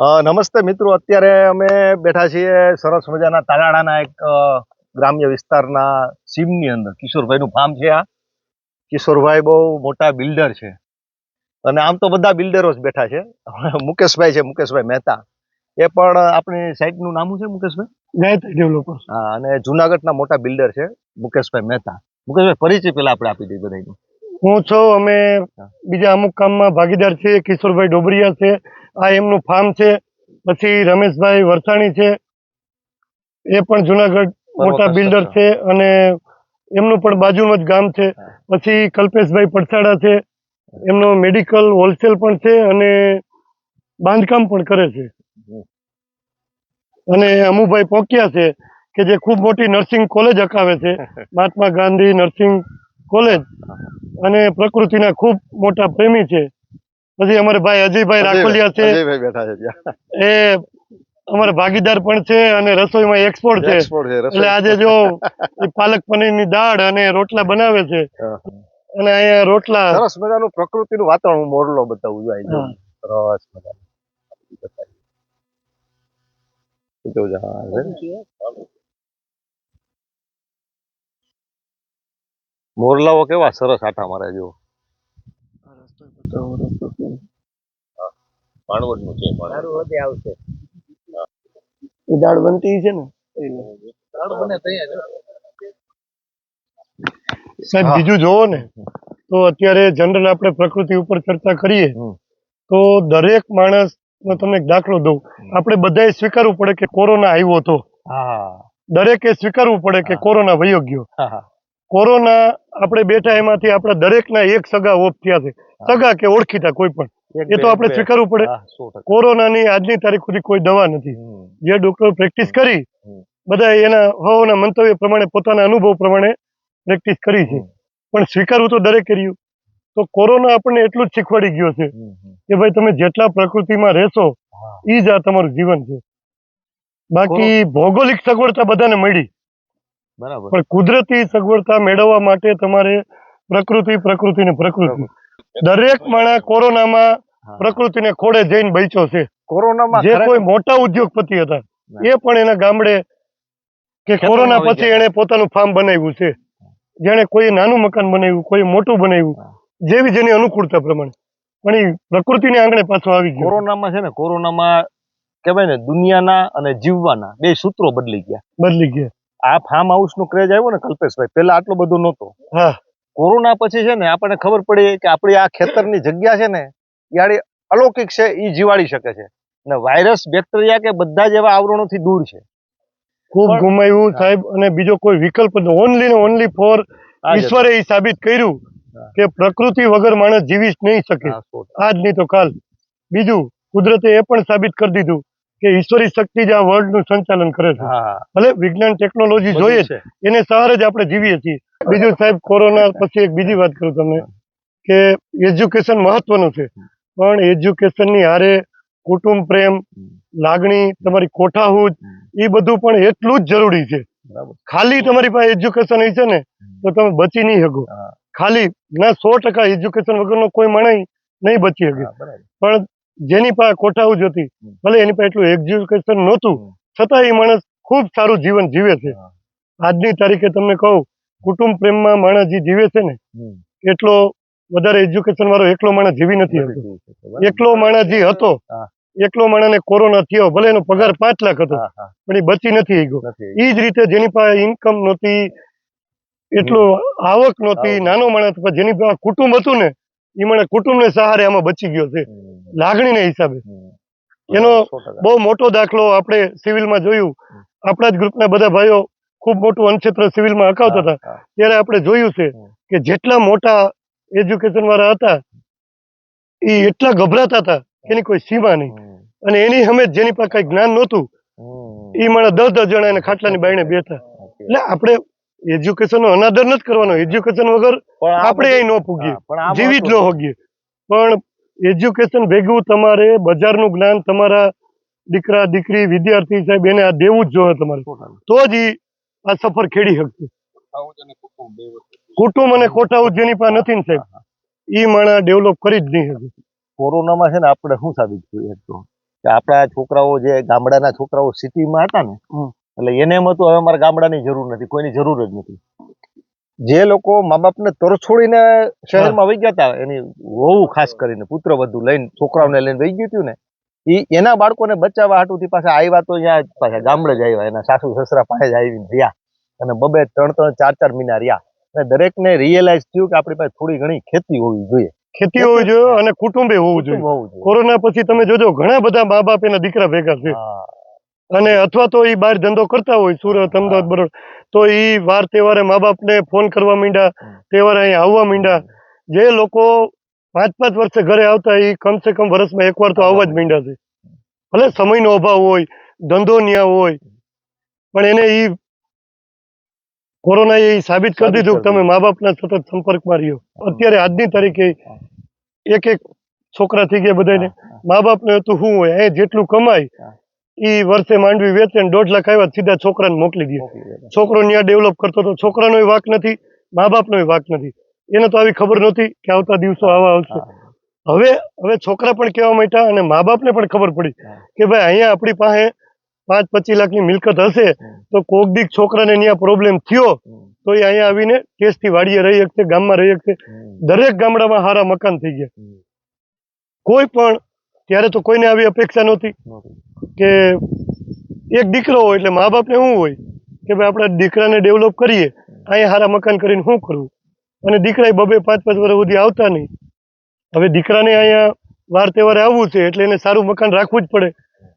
અ, નમસ્તે મિત્રો. અત્યારે અમે બેઠા છીએ સરસ મજાના તાલાળાના એક ગ્રામ્ય વિસ્તારના સીમની અંદર. કિશોરભાઈનું ફાર્મ છે આ. કિશોરભાઈ બહુ મોટા બિલ્ડર છે. અને આમ તો બધા બિલ્ડરો જ બેઠા છે. મુકેશભાઈ છે મુકેશભાઈ મહેતા. એ પણ આપણી સાઈટનું નામ છે મુકેશભાઈ? ગાયત્રી ડેવલપર હા અને જુનાગઢના મોટા બિલ્ડર છે મુકેશભાઈ મહેતા. મુકેશભાઈ પરિચય પેલા આપણે આપી દઈએ બધાનો હું છું અમે બીજા અમુક કામમાં ભાગીદાર છીએ. કિશોરભાઈ ડોબરિયા છે. આ એમનું ફાર્મ છે. પછી રમેશભાઈ વરસાણી છે. એ પણ જુનાગઢ મોટા બિલ્ડર છે. અને એમનું પણ બાજુમાં જ ગામ છે. પછી કલ્પેશભાઈ પડસાડા છે. એમનો મેડિકલ હોલસેલ પણ છે અને બાંધકામ પણ કરે છે. અને અમુભાઈ પોકિયા છે કે જે ખૂબ મોટી નર્સિંગ કોલેજ અકાવે છે. મહાત્મા ગાંધી નર્સિંગ કોલેજ અને પ્રકૃતિના ખૂબ મોટા પ્રેમી છે. પછી અમારે ભાઈ અજયભાઈ રાખોલિયા છે અજયભાઈ બેઠા છે એ અમારા ભાગીદાર પણ છે અને રસોઈમાં એક્સપોર્ટ છે. એટલે આજે જો પાલક પનીરની દાળ અને રોટલા બનાવે છે. અને અહીંયા રોટલા સરસ મજાનું પ્રકૃતિનું વાતાવરણ હું મોરલો બતાવું છું અહીં જો. સરસ મજાનું મોરલાઓ કેવા સરસ છે? મારે ને? એ દાળ બનતી છે ને સાહેબ બીજું જોવો ને તો અત્યારે જનરલ આપણે પ્રકૃતિ ઉપર ચર્ચા કરીએ તો દરેક માણસ નો તમને એક દાખલો દઉં. આપણે બધાએ સ્વીકારવું પડે કે કોરોના આવ્યો હતો. હા. દરેકે સ્વીકારવું પડે કે કોરોના વયો ગયો. કોરોના આપણે બેઠા એમાંથી આપણા દરેકના એક સગા ઓફ થયા છે. સગા કે ઓળખીતા કોઈ પણ. એ તો આપણે સ્વીકારવું પડે. કોરોનાની આજની તારીખ સુધી કોઈ દવા નથી. જે ડોક્ટર પ્રેક્ટિસ કરી બધા એના હોવાના મંતવ્ય પ્રમાણે પોતાના અનુભવ પ્રમાણે પ્રેક્ટિસ કરી છે. પણ સ્વીકારવું તો દરેક કર્યું તો કોરોના આપણને એટલું જ શીખવાડી ગયો છે. કે ભાઈ તમે જેટલા પ્રકૃતિમાં રહેશો એ જ આ તમારું જીવન છે. બાકી ભૌગોલિક સગવડતા બધાને મળી. બરાબર. પણ કુદરતી સગવડતા મેળવવા માટે તમારે પ્રકૃતિ પ્રકૃતિ ને પ્રકૃતિ. દરેક માણસ કોરોનામાં પ્રકૃતિને ખોડે જઈને બચ્યો છે. કોરોનામાં જે કોઈ મોટા ઉદ્યોગપતિ હતા એ પણ એના ગામડે કે કોરોના પછી એને પોતાનું ફાર્મ બનાવ્યું છે. જેને કોઈ નાનું મકાન બનાવ્યું કોઈ મોટું બનાવ્યું જેવી જેની અનુકૂળતા પ્રમાણે. પણ એ પ્રકૃતિને આંગણે પાછો આવી ગયો. કોરોનામાં છે ને કોરોનામાં કહેવાય ને દુનિયાના અને જીવવાના બે સૂત્રો બદલી ગયા. બદલી ગયા. આ ફાર્મ હાઉસનું ક્રેઝ આવ્યો ને કલ્પેશભાઈ પેલા આટલો બધો નતો કોરોના પછી છે ને આપણને ખબર પડી કે આપણી આ ખેતરની જગ્યા છે ને યાળી અલૌકિક છે એ જીવાડી શકે છે. ને વાયરસ બેક્ટેરિયા કે બધા જ એવા આવરણોથી દૂર છે. ખૂબ ગુમાયું ગુમાવ્યું સાહેબ અને બીજો કોઈ વિકલ્પ ઓનલી ને ઓનલી ફોર ઈશ્વરે એ સાબિત કર્યું કે પ્રકૃતિ વગર માણસ જીવી જ નહીં શકે. આજ નહીં તો કાલ. બીજું કુદરતે એ પણ સાબિત કરી દીધું. કે ઈશ્વરી શક્તિ જ આ વર્લ્ડનું સંચાલન કરે છે. ભલે વિજ્ઞાન ટેકનોલોજી જોઈએ છે. એને સહારે જ આપણે જીવીએ છીએ. બીજું સાહેબ કોરોના પછી એક બીજી વાત કરું તમને કે એજ્યુકેશન મહત્વનું છે. પણ એજ્યુકેશનની હારે કુટુંબ પ્રેમ લાગણી તમારી કોઠાહૂજ એ બધું પણ એટલું જ જરૂરી છે. ખાલી તમારી પાસે એજ્યુકેશન હશે ને તો તમે બચી નહીં શકો. ખાલી ના સો ટકા એજ્યુકેશન વગરનો કોઈ માણસ નહીં બચી શકે. પણ જેની પાસે કોઠાહૂદ હતી. ભલે એની પાસે એટલું એજ્યુકેશન નહોતું છતાં એ માણસ ખૂબ સારું જીવન જીવે છે. આજની તારીખે તમને કહું કુટુંબ પ્રેમમાં માણસ જે જીવે છે ને એટલો વધારે એજ્યુકેશન વાળો એકલો માણસ જીવી નથી. એકલો માણસ જે હતો. એકલો માણસને કોરોના થયો ભલે એનો પગાર પાંચ લાખ હતો પણ એ બચી નથી ગયો. એ જ રીતે જેની પાસે ઇન્કમ નહોતી એટલો આવક નહોતી નાનો માણસ જેની પાસે કુટુંબ હતું ને એ માણસ કુટુંબને સહારે આમાં બચી ગયો છે. લાગણી લાગણીને હિસાબે. એનો બહુ મોટો દાખલો આપણે સિવિલમાં જોયું. આપણા જ ગ્રુપના બધા ભાઈઓ ખૂબ મોટું અનક્ષેત્ર સિવિલમાં અકાવતા હતા. ત્યારે આપણે જોયું છે કે જેટલા મોટા એજ્યુકેશન વાળા હતા એ એટલા ગભરાતા હતા એની કોઈ સીમા નહીં. અને એની અમે જેની પાસે કઈ જ્ઞાન નહોતું એ માણસ દસ દસ જણા એને ખાટલાની બાયણે બેઠા. એટલે આપણે એજ્યુકેશન નો અનાદર નથી કરવાનો. એજ્યુકેશન વગર આપણે અહીં ન પૂગીએ. જીવી જ ન હોગીએ. પણ એજ્યુકેશન ભેગું તમારે બજારનું જ્ઞાન તમારા દીકરા દીકરી વિદ્યાર્થી સાહેબ એને આ દેવું જ જોઈએ તમારે. તો જ ઈ આ સફર ખેડી શકશે. કુટુંબ અને કોઠાઉદ જેની પાસે નથી ને સાહેબ. ઈ માણસ ડેવલપ કરી જ નહીં શકે. કોરોનામાં છે ને આપણે શું સાબિત થયું એક તો? કે આપણા છોકરાઓ જે ગામડાના છોકરાઓ સિટીમાં હતા ને. એટલે એને એમ હતું હવે અમારા ગામડાની જરૂર નથી કોઈની જરૂર જ નથી. જે લોકો મા બાપને તરછોડીને શહેરમાં વહી ગયા હતા એની વહુ ખાસ કરીને પુત્ર વધુ લઈને છોકરાઓને લઈને વહી ગયું હતું ને એ એના બાળકોને બચાવવા હાટુથી પાછા આવ્યા તો અહીંયા પાછા ગામડે જ આવ્યા એના સાસુ સસરા પાસે જ આવીને રહ્યા અને બબે ત્રણ ત્રણ ચાર ચાર મહિના રહ્યા. અને દરેકને રિયલાઇઝ થયું કે આપણી પાસે થોડી ઘણી ખેતી હોવી જોઈએ. ખેતી હોવી જોઈએ અને કુટુંબે હોવું જોઈએ. કોરોના પછી તમે જોજો ઘણા બધા મા બાપ એના દીકરા ભેગા છે હા. અને અથવા તો એ બહાર ધંધો કરતા હોય સુરત અમદાવાદ બરોડ તો એ વાર તહેવારે મા બાપને ફોન કરવા માંડ્યા તહેવારે અહીંયા આવવા માંડ્યા. જે લોકો પાંચ પાંચ વર્ષે ઘરે આવતા એ કમસે કમ વર્ષમાં એકવાર તો આવવા જ માંડ્યા છે. ભલે સમયનો અભાવ હોય ધંધો ન્યા હોય પણ એને એ કોરોના એ સાબિત કરી દીધું કે તમે મા બાપના સતત સંપર્કમાં રહ્યો. અત્યારે આજની તારીખે એક એક છોકરા થઈ ગયા બધાને મા બાપને હતું શું હોય એ જેટલું કમાય ઈ વર્ષે માંડવી વેચે ને દોઢ લાખ આવ્યા સીધા છોકરાને મોકલી દે. છોકરો ત્યાં ડેવલપ કરતો તો છોકરાનો વાક નથી મા બાપનો વાક નથી. એને તો આવી ખબર નહોતી કે આવતા દિવસો આવા આવશે. હવે હવે છોકરા પણ કહેવા માંડ્યા અને મા બાપને પણ ખબર પડી કે ભાઈ અહીંયા આપણી પાસે પાંચ પચીસ લાખની મિલકત હશે તો કોક દીક છોકરાને ત્યાં પ્રોબ્લેમ થયો તો એ અહીંયા આવીને ટેસ્ટથી વાડીએ રહી શકશે ગામમાં રહી શકશે. દરેક ગામડામાં સારા મકાન થઈ ગયા. કોઈ પણ ત્યારે તો કોઈને આવી અપેક્ષા નહોતી કે એક દીકરો હોય એટલે મા બાપને શું હોય કે ભાઈ આપણા દીકરાને ડેવલપ કરીએ અહીંયા સારા મકાન કરીને શું કરવું અને દીકરા બબે પાંચ પાંચ વર્ષ સુધી આવતા નહીં. હવે દીકરાને અહીંયા વાર તહેવારે આવવું છે એટલે એને સારું મકાન રાખવું જ પડે.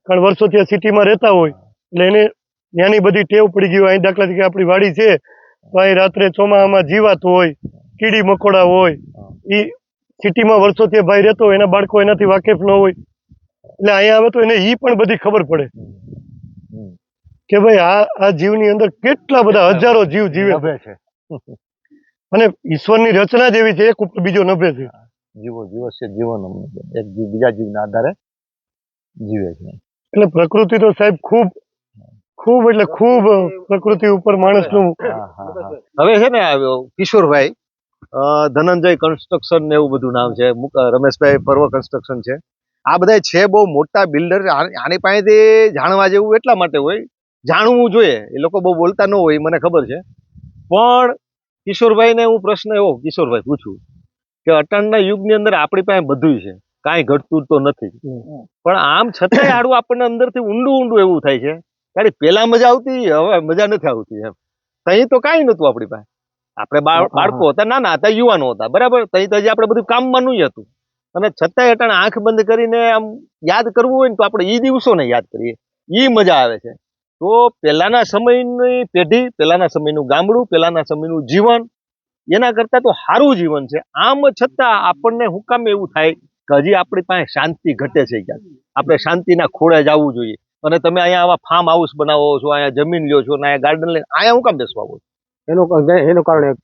કારણ વર્ષોથી આ સિટીમાં રહેતા હોય એટલે એને ત્યાંની બધી ટેવ પડી ગઈ હોય. અહીં દાખલા તરીકે આપણી વાડી છે, તો અહીં રાત્રે ચોમાસામાં જીવાત હોય, કીડી મકોડા હોય એ સિટીમાં વર્ષોથી ભાઈ રહેતો હોય એના બાળકો એનાથી વાકેફ ન હોય. એટલે અહીંયા આવે તો એને એ પણ બધી ખબર પડે. કે ભાઈ આ આ જીવની અંદર કેટલા બધા હજારો જીવ જીવે. છે. નભે છે. અને ઈશ્વરની રચના જ એવી છે એક ઉપર બીજો નભે છે. જીવો જીવો છે જીવન એક જીવ બીજા જીવના આધારે જીવે છે. એટલે પ્રકૃતિ તો સાહેબ ખૂબ ખૂબ એટલે ખૂબ પ્રકૃતિ ઉપર માણસનું. હવે છે ને કિશોરભાઈ ધનંજય કન્સ્ટ્રક્શન ને એવું બધું નામ છે. રમેશભાઈ પર્વ કન્સ્ટ્રક્શન છે. આ બધા છે બહુ મોટા બિલ્ડર આની પાસેથી જાણવા જેવું એટલા માટે હોય જાણવું જોઈએ. એ લોકો બહુ બોલતા ન હોય મને ખબર છે. પણ કિશોરભાઈને હું પ્રશ્ન એવો કિશોરભાઈ પૂછું કે અટણના યુગની અંદર આપણી પાસે બધું છે. કાંઈ ઘટતું તો નથી. પણ આમ છતાંય આડું આપણને અંદરથી ઊંડું ઊંડું એવું થાય છે. ત્યારે પેલા મજા આવતી હવે મજા નથી આવતી એમ. તહીં તો કાંઈ નતું આપણી પાસે. આપણે. બાળકો હતા નાના હતા યુવાનો હતા બરાબર? તઈ તો આપણે બધું કામમાં નહીં હતું. અને છતાંય અટાણે આંખ બંધ કરીને આમ યાદ કરવું હોય ને તો આપણે એ દિવસોને યાદ કરીએ. ઈ મજા આવે છે. તો પહેલાના સમયની પેઢી પહેલાના સમયનું ગામડું પહેલાના સમયનું જીવન એના કરતા તો સારું જીવન છે. આમ છતાં આપણને હું કામ એવું થાય કે હજી આપણી પાસે શાંતિ ઘટે છે ક્યાંક. આપણે શાંતિના ખોળે જવું જોઈએ. અને તમે અહીંયા આવા ફાર્મ હાઉસ બનાવો છો અહીંયા જમીન લ્યો છો અને અહીંયા ગાર્ડન લઈને અહીંયા હું કામ બેસવા આવો છો? એનું એનું કારણ એક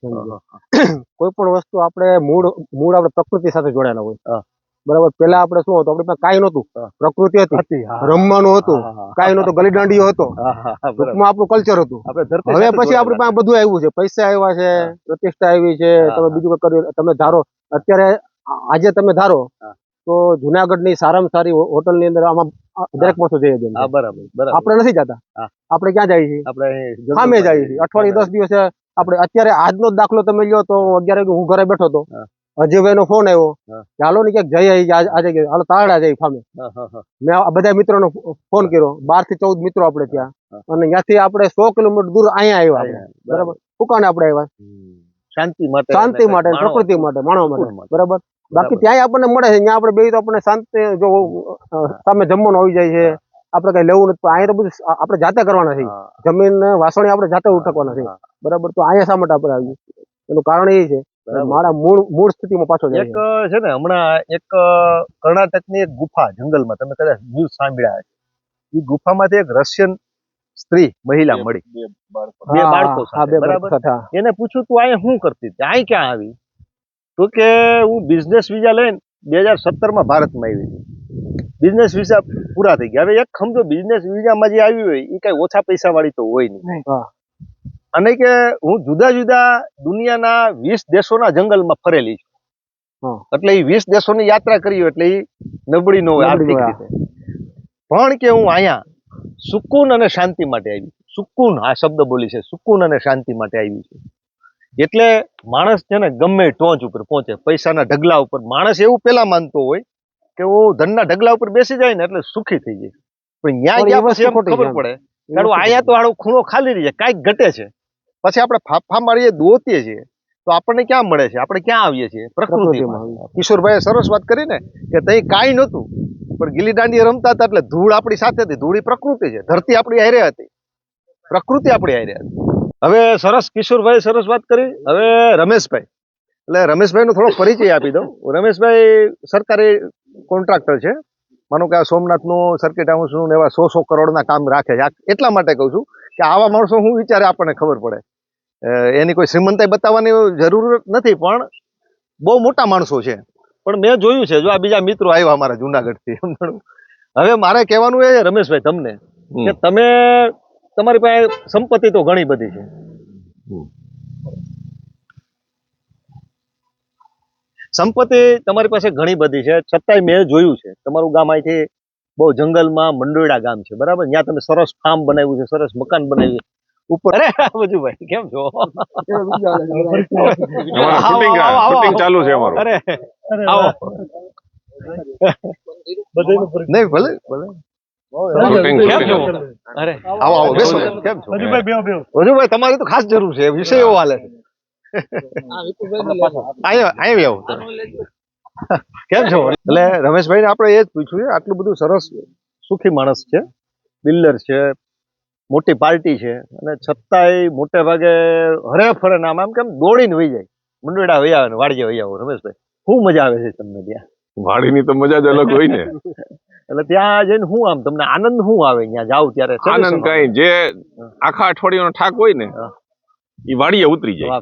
કોઈ પણ વસ્તુ આપણે મૂળ મૂળ આપણે પ્રકૃતિ સાથે જોડાયેલા હોય. બરાબર? પેલા આપણે શું હતું? આપણી પાસે કાંઈ નહોતું. પ્રકૃતિ હતી. રમવાનું હતું. કાંઈ નહોતું. ગલી દાંડીઓ હતો. ટૂંકમાં આપણું કલ્ચર હતું. હવે પછી આપણી પાસે બધું આવ્યું છે. પૈસા આવ્યા છે પ્રતિષ્ઠા આવી છે. તમે બીજું કઈ કર્યું? તમે ધારો અત્યારે આજે તમે ધારો તો તો જુનાગઢની સારામાં સારી હોટલની અંદર આમાં આ દરેક માણસો હા બરાબર બરાબર. આપણે નથી જતા. આપણે ક્યાં જઈએ છીએ? આપણે સામે જઈએ છીએ. અઠવાડિયે દસ દિવસે આપણે અત્યારે આજનો દાખલો તમે લ્યો તો અગિયાર વાગે હું ઘરે બેઠો હતો. અજયભાઈ નો ફોન આવ્યો. કે હાલો ને ક્યાંક જઈ આવી આજે હાલો તારડા જઈ ફામે. મેં બધા મિત્રો નો ફોન કર્યો. બારથી ચૌદ મિત્રો આપણે ત્યાં. અને ત્યાંથી આપણે સો કિલોમીટર દૂર અહીંયા આવ્યા બરાબર. ફુકાને આપણે આવ્યા. શાંતિ માટે શાંતિ માટે પ્રકૃતિ માટે. માણવા માટે. બરાબર? બાકી ત્યાંય આપણને મળે છે. ત્યાં આપણે બે તો આપણને શાંતિ જો સામે જમવાનું આવી જાય છે. આપણે કઈ લેવું નથી. પણ અહીંયા તો બધું આપણે જાતે કરવાના છે જમીન ને વાસણી આપણે જાતે ઉઠકવાના છે બરાબર? તો અહીંયા શા માટે આપણે આવ્યું એનું કારણ એ છે મારા મૂળ મૂળ સ્થિતિમાં પાછો એક છે. છે ને હમણાં એક કર્ણાટકની એક ગુફા જંગલમાં તમે કદાચ ન્યૂઝ સાંભળ્યા છે એ ગુફામાંથી એક રશિયન સ્ત્રી મહિલા મળી. બે બાળકો. બરાબર. એને પૂછ્યું તું અહીંયા શું કરતી? હતી અહીં ક્યાં આવી? તો કે હું બિઝનેસ વિઝા લઈને બે હજાર સત્તરમાં ભારતમાં આવી હતી બિઝનેસ વિઝા પૂરા થઈ ગયા. હવે એક સમજો બિઝનેસ વિઝામાં જે આવી હોય એ કાંઈ ઓછા પૈસાવાળી તો હોય નહીં. અને કે હું જુદા જુદા દુનિયાના વીસ દેશોના જંગલમાં ફરેલી છું. એટલે એ વીસ દેશોની યાત્રા કરી એટલે એ નબળી ન હોય આર્થિક રીતે. પણ કે હું અહીંયા સુકૂન અને શાંતિ માટે આવી. સુકૂન આ શબ્દ બોલી છે સુકૂન અને શાંતિ માટે આવી છું. એટલે માણસ છે ને ગમે ટોચ ઉપર પહોંચે પૈસાના ઢગલા ઉપર. માણસ એવું પેલા માનતો હોય કે હું ધનના ઢગલા ઉપર બેસી જાય ને એટલે સુખી થઈ જાય. પણ ન્યાય ગયા પછી એમ ખબર પડે કારણ અહીંયા તો આડો ખૂણો ખાલી રહી જાય કાંઈક ઘટે છે. પછી આપણે ફાફા મારીએ દોતીએ છીએ તો આપણને ક્યાં મળે છે? આપણે ક્યાં આવીએ છીએ? પ્રકૃતિમાં. પ્રકૃતિમાં. કિશોરભાઈએ સરસ વાત કરી ને કે તઈ કાંઈ નહોતું પણ ગીલી દાંડી રમતા હતા એટલે ધૂળ આપણી સાથે હતી ધૂળી પ્રકૃતિ છે. ધરતી આપણી હારે હતી. પ્રકૃતિ આપણી હારે હતી. હવે સરસ કિશોરભાઈ સરસ વાત કરી. હવે રમેશભાઈ. એટલે રમેશભાઈનો થોડો પરિચય આપી દઉં. રમેશભાઈ સરકારી કોન્ટ્રાક્ટર છે. માનો કે આ સોમનાથનું સર્કિટ હાઉસનું એવા સો સો કરોડના કામ રાખે છે. એટલા માટે કહું છું કે આવા માણસો શું વિચારે આપણને ખબર પડે. એની કોઈ શ્રીમંતાઈ બતાવવાની જરૂર નથી પણ બહુ મોટા માણસો છે. પણ મેં જોયું છે જો આ બીજા મિત્રો આવ્યા અમારા જુનાગઢથી? હવે મારે કહેવાનું એ રમેશભાઈ તમને કે તમે તમારી પાસે સંપત્તિ તો ઘણી બધી છે. સંપત્તિ તમારી પાસે ઘણી બધી છે. છતાંય મેં જોયું છે. તમારું ગામ અહીંથી બહુ જંગલમાં મંડોળા ગામ છે. બરાબર? ત્યાં તમે સરસ ફાર્મ બનાવ્યું છે સરસ મકાન બનાવ્યું છે. ઉપર અરે ભાઈ કેમ છો? શૂટિંગ. ચાલુ છે અમારું. અરે આવો. નહીં ભલે ભલે. શૂટિંગ કેમ છો? શૂટિંગ અરે. આવો આવો બેસો. કેમ છો? હજુભાઈ બેહો બેહો. વજુભાઈ તમારી તો ખાસ જરૂર છે. વિષય એવો હાલે. કેમ છો? એટલે રમેશભાઈ ને આપણે એ જ પૂછ્યું છે આટલું બધું સરસ સુખી માણસ છે બિલ્ડર છે મોટી પાર્ટી છે અને છતાંય મોટે ભાગે હરે ફરે નામ આમ આમ કેમ દોડીને વહી જાય. મંડળા વહી આવે ને વાડીએ વહી આવો રમેશભાઈ. ખૂબ મજા આવે છે તમને ત્યાં? વાડીની તો મજા જ અલગ હોય ને. એટલે ત્યાં જઈને શું આમ તમને આનંદ શું આવે ત્યાં જાવ ત્યારે આનંદ કઈ જે આખા અઠવાડિયાનો ઠાક હોય ને એ વાડીએ ઉતરી જાય.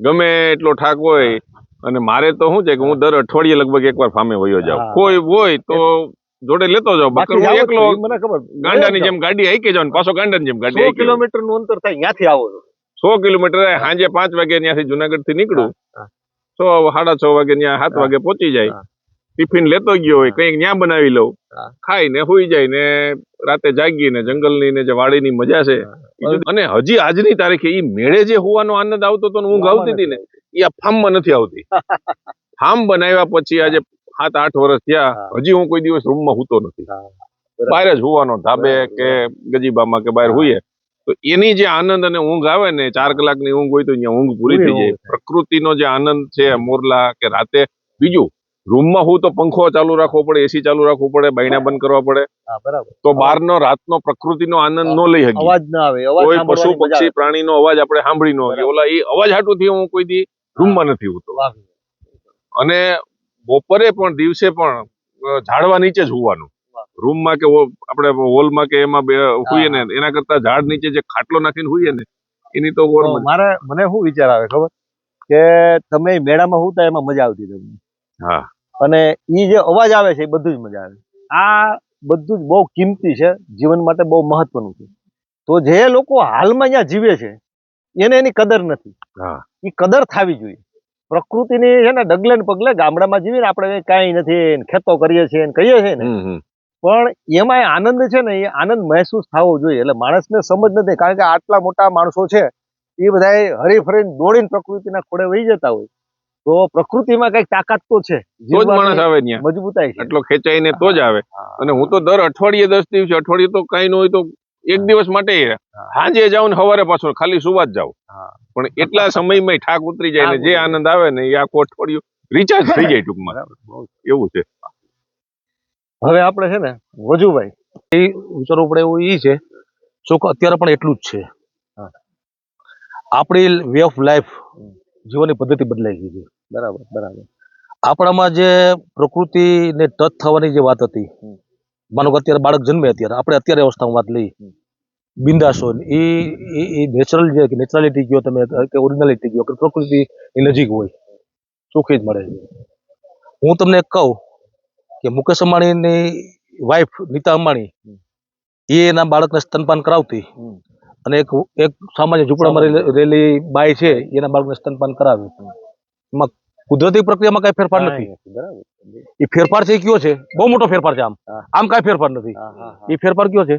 ગમે એટલો ઠાક હોય અને મારે તો શું છે કે હું દર અઠવાડિયે લગભગ એકવાર ફામે વયો જાઉં. કોઈ હોય તો જોડે લેતો જાવ બાકી હું એકલો મને ખબર. ગાંડાની જેમ ગાડી હાઈકે જાવ પાછો ગાંડાની જેમ ગાડી કિલોમીટરનું અંતર થાય ત્યાંથી આવો છો. સો કિલોમીટર સાંજે પાંચ વાગે ત્યાંથી જુનાગઢથી નીકળું સો સાડા છ વાગે ત્યાં સાત વાગે પહોંચી જાય. ટિફિન લેતો ગયો હોય કંઈક ન્યા બનાવી લઉં. ખાઈ ને હોઈ જાય ને રાતે જાગીને જંગલની ને જે વાડીની મજા છે અને હજી આજની તારીખે એ મેળે જે હોવાનો આનંદ આવતો હતો ઊંઘ આવતી હતી ને એ આ ફાર્મમાં નથી આવતી. ફાર્મ બનાવ્યા પછી આજે સાત આઠ વર્ષ થયા હજી હું કોઈ દિવસ રૂમમાં હોતો નથી. બહાર જ હોવાનો ધાબે કે ગજીબામાં કે બહાર હોઈએ. તો એની જે આનંદ અને ઊંઘ આવે ને ચાર કલાકની ઊંઘ હોય તો અહીંયા ઊંઘ પૂરી થઈ જાય. પ્રકૃતિનો જે આનંદ છે મોરલા કે રાતે બીજું રૂમમાં હું તો પંખો ચાલુ રાખવો પડે એસી ચાલુ રાખવું પડે બાયણા બંધ કરવા પડે. તો બહારનો રાતનો પ્રકૃતિનો આનંદ ન લઈ શકીએ. અવાજ ના આવે કોઈ પશુ પક્ષી પ્રાણીનો અવાજ આપણે સાંભળી ન શકીએ ઓલા એ અવાજ હાટુથી હું કોઈ દી રૂમમાં નથી હોતો. અને બપોરે પણ દિવસે પણ ઝાડવા નીચે જ હોવાનું. રૂમ રૂમમાં કે આપણે હોલમાં કે એમાં બે હોઈએ ને એના કરતા ઝાડ નીચે જે ખાટલો નાખીને હોઈએ ને એની તો. મારે મને શું વિચાર આવે ખબર? કે તમે મેળામાં હોતા એમાં મજા આવતી તમને. હા. અને ઈ જે અવાજ આવે છે એ બધું જ મજા આવે આ બધું જ બહુ કિંમતી છે જીવન માટે બહુ મહત્વનું છે. તો જે લોકો હાલમાં અહીંયા જીવે છે એને એની કદર નથી. હા. એ કદર થવી જોઈએ. પ્રકૃતિની છે ને ડગલે ને પગલે ગામડામાં જીવીને આપણે કાંઈ નથી ખેતો કરીએ છીએ ને કહીએ છીએ ને. પણ એમાં આનંદ છે ને એ આનંદ મહેસૂસ થવો જોઈએ. એટલે માણસને સમજ નથી કારણ કે આટલા મોટા માણસો છે એ બધા હરીફરીને દોડીને પ્રકૃતિના ખોડે વહી જતા હોય. તો પ્રકૃતિમાં કંઈક તાકાત તો છે. તો જ માણસ આવે ત્યાં મજબૂતાઈ છે. એટલો ખેંચાઈને તો જ આવે. અને હું તો દર અઠવાડિયે દસ દિવસે અઠવાડિયે તો કઈ ન હોય તો એક દિવસ માટે સાંજે જાઉં ને સવારે પાછો ખાલી સુવા જ જાઉં. પણ એટલા સમયમાં ઠાક ઉતરી જાય ને જે આનંદ આવે ને એ આખું અઠવાડિયું રિચાર્જ થઈ જાય ટૂંકમાં. એવું છે. હવે આપણે છે ને વજુભાઈ એ વિચારવું પડે એવું એ છે. જો અત્યારે પણ એટલું જ છે. હા. આપણી વે ઓફ લાઈફ જીવનની પદ્ધતિ બદલાઈ ગઈ છે. બરાબર બરાબર. આપણામાં જે પ્રકૃતિને ટચ થવાની જે વાત હતી માનો કે અત્યારે બાળક જન્મે અત્યારે આપણે અત્યારે અવસ્થામાં વાત લઈ બિંદાસ હોય એ એ નેચરલ જે નેચરાલિટી કયો તમે કે ઓરિજિનાલિટી કયો કે પ્રકૃતિ ની નજીક હોય ચોખ્ખી જ મળે છે. હું તમને કહું કે મુકેશ અંબાણીની વાઈફ નીતા અંબાણી એ એના બાળકને સ્તનપાન કરાવતી. અને એક એક સામાન્ય ઝૂંપડામાં રહેલી- બાઈ છે એના બાળકને સ્તનપાન કરાવ્યું. એમાં કુદરતી પ્રક્રિયામાં કઈ ફેરફાર નથી. એ ફેરફાર છે એ કયો છે? બહુ મોટો ફેરફાર છે આમ. આમ કઈ ફેરફાર નથી. એ ફેરફાર કયો છે?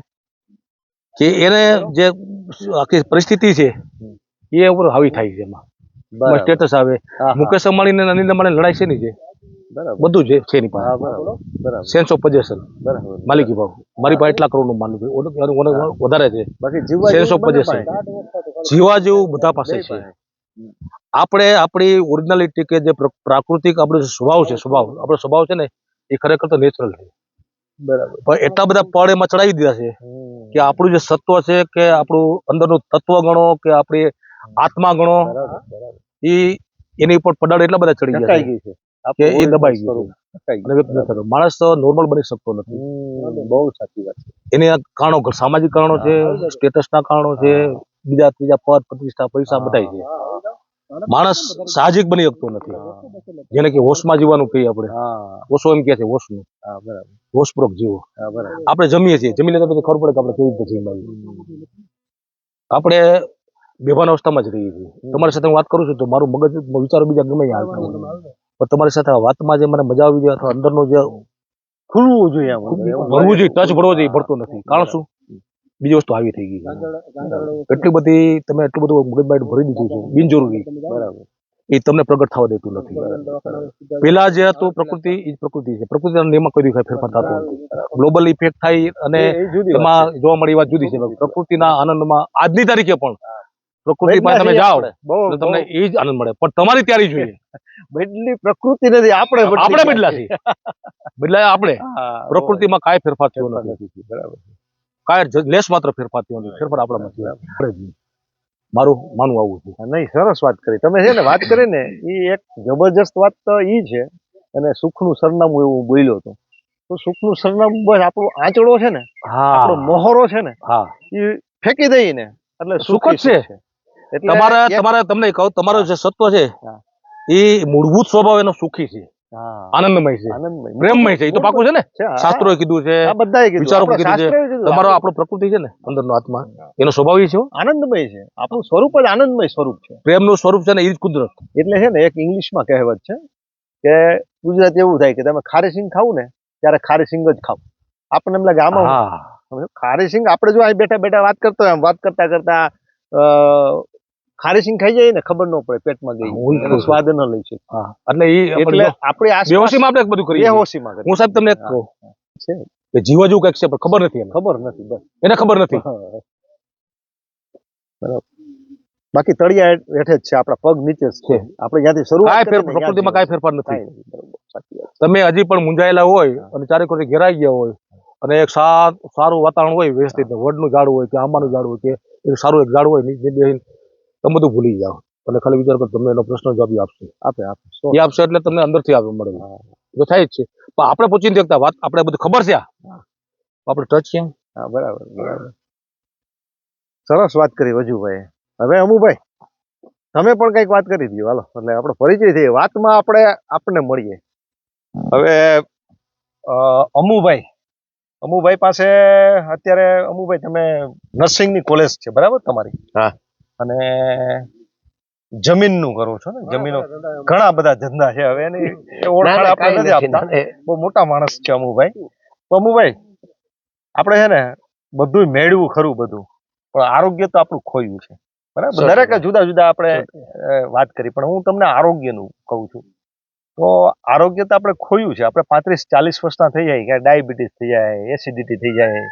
કે એને જે આખી પરિસ્થિતિ છે એ ઉપર હાવી થાય છે એમાં. સ્ટેટસ આવે. મુકેશ અંબાણી ને અનિલ અંબાણી લડાઈ છે? ની બરાબર બધું છે છે એની પાસે. સેન્સ ઓફ પોઝેશન માલિકી ભાવ. મારી પાસે એટલા કરોડનું ઓલું વધારે છે. સેન્સ ઓફ પોઝેશન જીવા જેવું બધા પાસે છે. આપણે આપણી ઓરિજિનાલિટી કે જે પ્રાકૃતિક આપણો જે સ્વભાવ છે સ્વભાવ. આપણો સ્વભાવ છે ને એ ખરેખર તો નેચરલ છે. બરાબર. પણ એટલા બધા પળ એમાં ચડાવી દીધા છે કે આપણું જે સત્વ છે કે આપણું અંદરનું તત્વ ગણો કે આપણી આત્મા ગણો એ એની ઉપર પડાળ એટલા બધા ચડી ગયા છે. કે એ દબાઈ ગયું માણસ નોર્મલ બની શકતો નથી. બહુ સાચી વાત એને કારણો સામાજિક કારણો છે સ્ટેટસના કારણો છે બીજા ત્રીજા પદ પ્રતિષ્ઠા પૈસા બધાય છે. માણસ સાહજિક બની શકતો નથી. જેને કે હોશમાં જીવવાનું કહીએ આપણે. હા. હોશો એમ કે છે હોશનું. હોશપૂર્વક જીવો. આપણે જમીએ છીએ. જમી લેતા પછી ખબર પડે કે આપણે કેવી રીતે જમીએ આપણે બેભાન અવસ્થામાં જ રહીએ છીએ. તમારી સાથે હું વાત કરું છું તો મારું મગજ વિચારો બીજા ગમે ત્યાં હોય. પણ તમારી સાથે વાતમાં જે મને મજા આવી જાય અથવા અંદરનો જે ખુલવું જોઈએ ભરવું જોઈએ ટચ ભરવો જોઈએ ભરતો નથી. કારણ શું? બીજી વસ્તુ આવી થઈ ગઈ એટલી બધી તમે એટલું બધું મગજમાં ભરી દીધું છે. બિનજરૂરી. બરાબર. એ તમને પ્રગટ થવા દેતું નથી. પેલા જે હતું પ્રકૃતિ એ જ પ્રકૃતિ છે. પ્રકૃતિના નિયમમાં કોઈ દિવસ ફેરફાર થતો નથી. ગ્લોબલ ઇફેક્ટ થાય અને એમાં જોવા મળી વાત જુદી છે. પ્રકૃતિના આનંદમાં આજની તારીખે પણ. પ્રકૃતિ પાસે તમે જાઓ તો તમને એ જ આનંદ મળે. પણ તમારી તૈયારી જોઈએ. બદલી પ્રકૃતિ નથી આપણે આપણે બદલા છીએ. બદલાય આપણે પ્રકૃતિમાં કાંઈ ફેરફાર થયો નથી. બરાબર કાંઈ લેસ માત્ર ફેરફાર થયો નથી. ફેરફાર આપણામાં આપણે મારું માનવું આવું છે. નહીં સરસ વાત કરી. તમે છે ને વાત કરી ને એ એક જબરજસ્ત વાત તો એ છે અને સુખનું સરનામું એવું બોલ્યો હતો. તો સુખનું સરનામું બસ આપણો આંચળો છે ને આપણો મોહરો છે ને હા. એ ફેંકી દઈએ ને એટલે સુખ જ છે. એટલે તમારે તમને કહું તમારો જે સત્વ છે એ મૂળભૂત સ્વભાવ એનો સુખી છે. આનંદમય છે. પ્રેમમય છે. એ તો પાકું છે ને? છે, કીધું છે આ બધાએ કીધું. વિચારો કીધું છે. તમારો આપણો પ્રકૃતિ છે ને અંદરનો આત્મા. એનો સ્વભાવ એ છે આનંદમય છે. આપણું સ્વરૂપ જ આનંદમય સ્વરૂપ છે. પ્રેમનું સ્વરૂપ છે ને એ જ કુદરત. એટલે છે ને એક ઇંગ્લિશમાં કહેવત છે કે ગુજરાત એવું થાય કે તમે ખારી સિંગ ખાવ ને ત્યારે ખારી સિંગ જ ખાવ. આપણને એમ લાગે આમાં ખારી સિંગ આપણે જો અહીં બેઠા બેઠા વાત કરતા હોય વાત કરતા કરતા અ, ખારી સિંગ ખાઈ જાય ને ખબર ન પડે પેટમાં ગઈ. સ્વાદ ન લઈ છે. એટલે એ એટલે આપણે બેહોશીમાં આપણે બધું કરીએ બેહોશીમાં હું સાહેબ તમને કહું. છે. કે જીવો જેવું કંઈક છે પણ ખબર નથી ખબર નથી બસ. એને ખબર નથી. બરાબર. બાકી તળિયા હેઠે જ છે આપણા પગ નીચે જ છે. આપણે જ્યાંથી ને પ્રકૃતિમાં કાંઈ ફેરફાર નથી. તમે હજી પણ મુંજાયેલા હોય અને ચારે કોરે ઘેરાઈ ગયા હોય અને એક સારું વાતાવરણ હોય વ્યવસ્થિત વડનું ઝાડ હોય કે આંબાનું ઝાડ હોય કે એક સારું એક ઝાડ હોય નીચે તમે બધું ભૂલી જાઓ. એટલે ખાલી વિચાર કરો તમને એનો પ્રશ્ન જવાબ આપશે. આપે આપે. એ આપશે એટલે તમને અંદરથી આપે મળે. તો થાય જ છે. પણ આપણે પૂછીને દેખતા વાત આપણે બધું ખબર છે આપણે ટચ છે હા બરાબર બરાબર. સરસ વાત કરી વજુભાઈ હવે અમુભાઈ તમે પણ કંઈક વાત કરી દો હાલો. એટલે આપણો પરિચય થઈ વાતમાં આપણે આપણને મળીએ. હવે અમુભાઈ અમુભાઈ પાસે અત્યારે અમુભાઈ તમે નર્સિંગની કોલેજ છે બરાબર તમારી? હા. અને જમીનનું કરું છું ને. જમીનો ઘણા બધા ધંધા છે હવે એની. ઓળખાણ આપણે નથી આપતા. બહુ મોટા માણસ છે અમુભાઈ. તો અમુભાઈ આપણે છે ને બધું મેળવું ખરું બધું. પણ આરોગ્ય તો આપણું ખોયું છે. બરાબર? દરેક જુદા જુદા આપણે વાત કરી. પણ હું તમને આરોગ્યનું કહું છું. તો આરોગ્ય તો આપણે ખોયું છે. આપણે પાંત્રીસ ચાલીસ વર્ષના થઈ જાય. કે ડાયાબિટીસ થઈ જાય એસિડિટી થઈ જાય.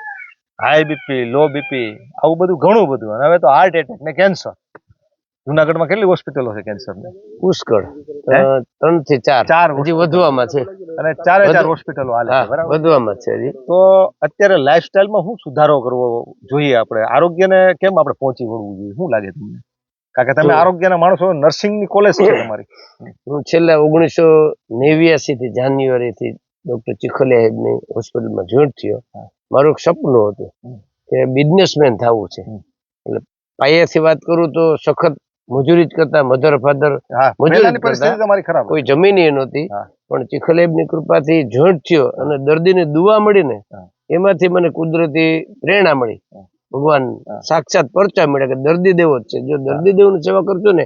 હાઈ બીપી લો બીપી આવું બધું ઘણું બધું. અને હવે તો હાર્ટ એટેક ને કેન્સર જુનાગઢમાં કેટલી હોસ્પિટલો છે કેન્સરની પુષ્કળ. ત્રણથી ચાર. ચાર હજી વધવામાં છે. અને ચારે ચાર હોસ્પિટલો હાલે છે બરાબર? વધવામાં છે હજી. તો અત્યારે લાઈફસ્ટાઈલમાં શું સુધારો કરવો જોઈએ આપણે? આરોગ્યને કેમ આપણે પહોંચી વળવું જોઈએ? શું લાગે તમને? કારણ કે તમે. આરોગ્યના માણસો નર્સિંગની કોલેજ છે તમારી. હું છેલ્લા ઓગણીસો નેવ્યાસી થી જાન્યુઆરી થી ડોક્ટર ચીખલિયા સાહેબની હોસ્પિટલમાં જોઈન્ટ થયો. મારું એક સપનું હતું કે બિઝનેસમેન થવું છે. એટલે પાયાથી વાત કરું તો સખત મજૂરી જ કરતા મધર ફાધર મજૂરી કરતા. કોઈ જમીન ય નહોતી પણ ચીખલેબની કૃપાથી જોઈન્ટ થયો અને દર્દીને દુવા મળીને. એમાંથી મને કુદરતી પ્રેરણા મળી. ભગવાન સાક્ષાત પરચા મળ્યા કે દર્દી દેવો જ છે. જો દર્દી દેવની સેવા કરજો ને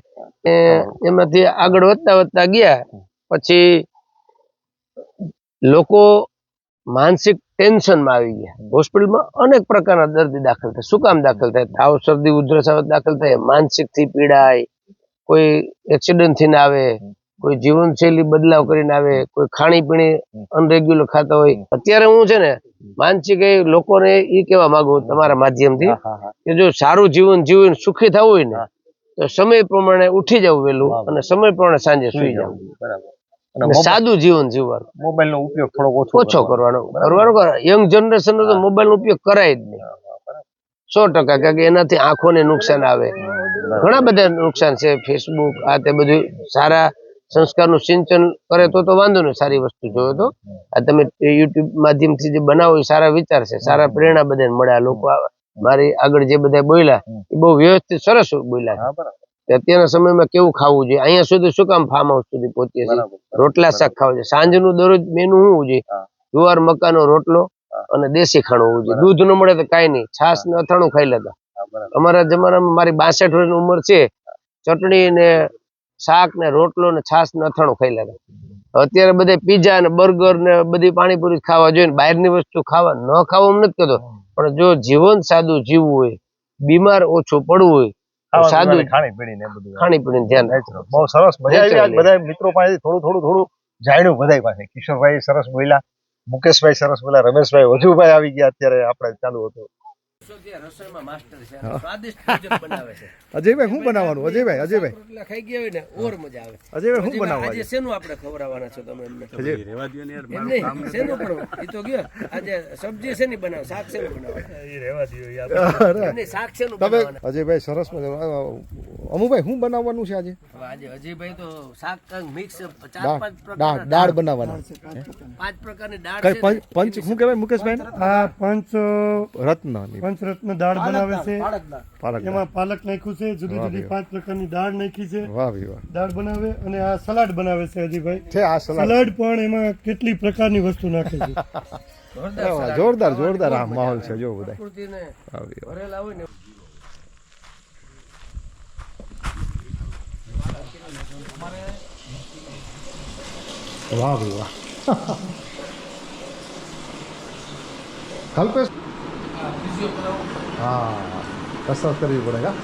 એમાંથી આગળ વધતા વધતા ગયા. પછી લોકો માનસિક ટેન્શનમાં આવી ગયા. હોસ્પિટલમાં અનેક પ્રકારના દર્દી દાખલ થાય. શું કામ દાખલ થાય? તાવ શરદી ઉધરસ દાખલ થાય. માનસિકથી પીડાય. કોઈ એક્સિડન્ટ થઈને આવે. કોઈ જીવનશૈલી બદલાવ કરીને આવે. કોઈ ખાણીપીણી અનરેગ્યુલર ખાતા હોય. અત્યારે હું છે ને માનસિક એ લોકોને એ કહેવા માંગુ તમારા માધ્યમથી કે જો સારું જીવન જીવીને સુખી થવું હોય ને તો સમય પ્રમાણે ઉઠી જવું વહેલું અને સમય પ્રમાણે સાંજે સુઈ જવું. બરાબર. અને સાદું જીવન જીવવાનું. મોબાઈલ નો ઉપયોગ થોડો ઓછો ઓછો કરવાનો. કરવાનો યંગ જનરેશન તો મોબાઈલ નો ઉપયોગ કરાય જ નહીં. સો ટકા કારણ કે એનાથી આંખોને નુકસાન આવે. ઘણા બધા નુકસાન છે. ફેસબુક આ તે બધું સારા સંસ્કારનું સિંચન કરે તો તો વાંધો નહીં. સારી વસ્તુ જોયો તો. આ તમે યુટ્યુબ માધ્યમથી જે બનાવો એ સારા વિચાર છે. સારા પ્રેરણા બધાને મળે. આ લોકો મારી આગળ જે બધા બોલ્યા એ બહુ વ્યવસ્થિત સરસ બોલ્યા બરાબર. અત્યારના સમયમાં કેવું ખાવું જોઈએ? અહીંયા સુધી શું કામ ફાર્મ હાઉસ સુધી પહોંચીએ છીએ? રોટલા શાક ખાવું જોઈએ. સાંજ સાંજનું દરરોજ મેનુ શું હોવું જોઈએ? જુવાર મકાનો રોટલો અને દેશી ખાણું હોવું જોઈએ. દૂધ ન મળે તો કાંઈ નહીં. છાસ ને અથાણું ખાઈ લેતા. અમારા જમાનામાં મારી બાસઠ વર્ષની ઉંમર છે. ચટણી ને શાક ને રોટલો ને છાસ ને અથાણું ખાઈ લેતા. અત્યારે બધા પીઝા ને બર્ગર ને બધી પાણીપુરી ખાવા જોઈએ ને બહારની વસ્તુ ખાવા ન ખાવા એમ નથી કહેતો પણ જો જીવન સાદું જીવવું હોય બીમાર ઓછું પડવું હોય સાદું. ખાણી પીણી ને બધું. ખાણી પીણી ધ્યાન બહુ સરસ મજા આવી બધા મિત્રો પાસે થોડું થોડું થોડું જાણ્યું બધા પાસે. કિશોરભાઈ સરસ બોલ્યા મુકેશભાઈ સરસ બોલ્યા રમેશભાઈ વજુભાઈ આવી ગયા અત્યારે આપણે ચાલુ હતું. રસોઈમાં માસ્ટર છે. અને સ્વાદિષ્ટ ભોજન બનાવે છે. અજયભાઈ શું બનાવવાનું? અજયભાઈ અજયભાઈ. ખાઈ ગયા હોય ને ઓર મજા આવે. અજયભાઈ શું હજી બનાવવા આજે શેનું આપણે ખવડાવવાના છો તમે એમને હજી એમ યાર શેનું પણ? એ તો ગયો. આજે સબ્જી શેની બનાવ શાક શેનું બનાવવાનું એમ નહીં, શાક શેનું તમે અજયભાઈ સરસ મજા અમુભાઈ શું બનાવવાનું છે આજે? આજે અજયભાઈ તો શાક મિક્સ ચાર પાંચ પ્રકાર દાળ બનાવવાના. પાંચ પ્રકારની દાળ છે પંચ શું કહેવાય મુકેશભાઈ? આ પંચ રત્ન પંચરત્ન દાળ બનાવે છે. એમાં પાલક નાખ્યું છે જુદી જુદી પાંચ પ્રકારની દાળ નાખી છે. વાહ ભાઈ વાહ. દાળ બનાવે અને આ સલાડ બનાવે છે હજીભાઈ. સલાડ. સલાડ પણ એમાં કેટલી પ્રકારની વસ્તુ નાખે છે. જોરદાર જોરદાર આ માહોલ છે જો બધા વાહ ભાઈ વાહ. કલ્પેશ હા કસરત કરવી પડે કા